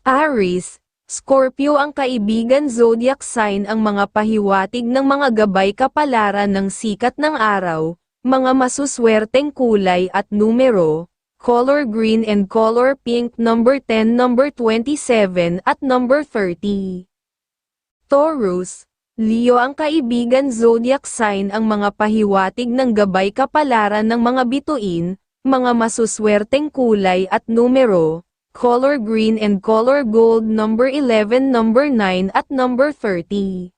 Aries, Scorpio ang kaibigan zodiac sign ang mga pahiwatig ng mga gabay kapalaran ng sikat ng araw, mga masuswerteng kulay at numero, color green and color pink number 10 number 27 at number 30. Taurus, Leo ang kaibigan zodiac sign ang mga pahiwatig ng gabay kapalaran ng mga bituin, mga masuswerteng kulay at numero, color green and color gold number 11 number 9 at number 30.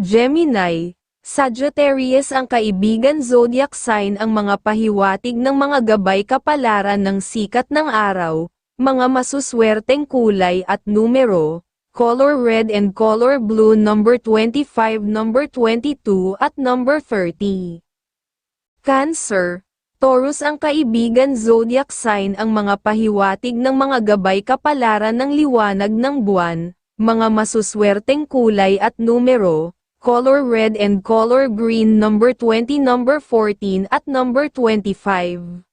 Gemini, Sagittarius ang kaibigan zodiac sign ang mga pahiwatig ng mga gabay kapalaran ng sikat ng araw, mga masuswerteng kulay at numero, color red and color blue number 25 number 22 at number 30. Cancer, Taurus ang kaibigan zodiac sign ang mga pahiwatig ng mga gabay kapalaran ng liwanag ng buwan, mga masuswerteng kulay at numero, color red and color green number 20 number 14 at number 25.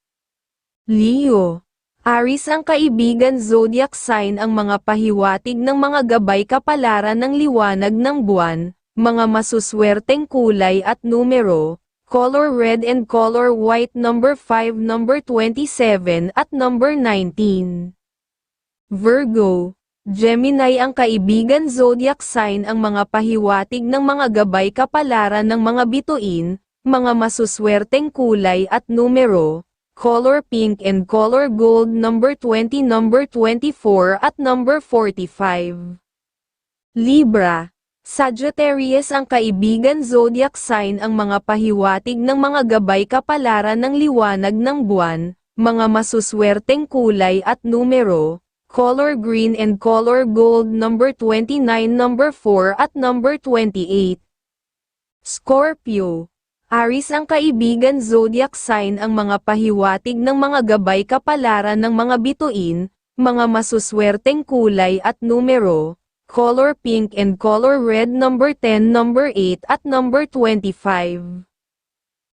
Leo Aris ang kaibigan zodiac sign ang mga pahiwatig ng mga gabay kapalaran ng liwanag ng buwan, mga masuswerteng kulay at numero, color red and color white number 5 number 27 at number 19. Virgo, Gemini ang kaibigan zodiac sign ang mga pahiwatig ng mga gabay kapalaran ng mga bituin, mga masuswerteng kulay at numero, color pink and color gold number 20 number 24 at number 45. Libra, Sagittarius ang kaibigan zodiac sign ang mga pahiwatig ng mga gabay kapalaran ng liwanag ng buwan, mga masuswerteng kulay at numero, color green and color gold number 29 number 4 at number 28. Scorpio Aris ang kaibigan zodiac sign ang mga pahiwatig ng mga gabay kapalaran ng mga bituin, mga masuswerteng kulay at numero, color pink and color red number 10 number 8 at number 25.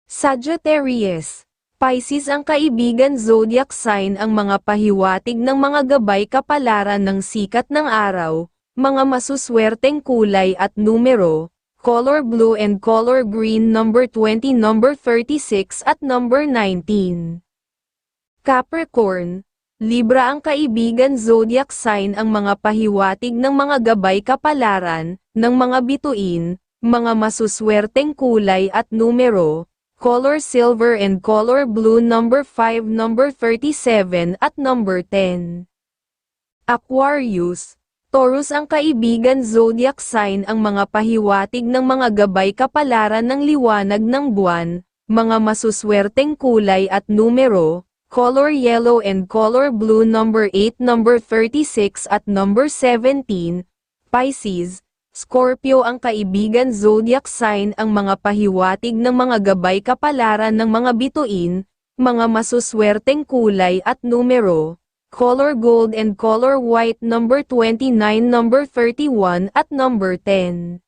Sagittarius, Pisces ang kaibigan zodiac sign ang mga pahiwatig ng mga gabay kapalaran ng sikat ng araw, mga masuswerteng kulay at numero, color blue and color green number 20 number 36 at number 19. Capricorn, Libra ang kaibigan zodiac sign ang mga pahiwatig ng mga gabay kapalaran, ng mga bituin, mga masuswerteng kulay at numero, color silver and color blue number 5 number 37 at number 10. Aquarius, Taurus ang kaibigan zodiac sign ang mga pahiwatig ng mga gabay kapalaran ng liwanag ng buwan, mga masuswerteng kulay at numero, color yellow and color blue number 8 number 36 at number 17, Pisces, Scorpio ang kaibigan zodiac sign ang mga pahiwatig ng mga gabay kapalaran ng mga bituin, mga masuswerteng kulay at numero, color gold and color white number 29 number 31 at number 10.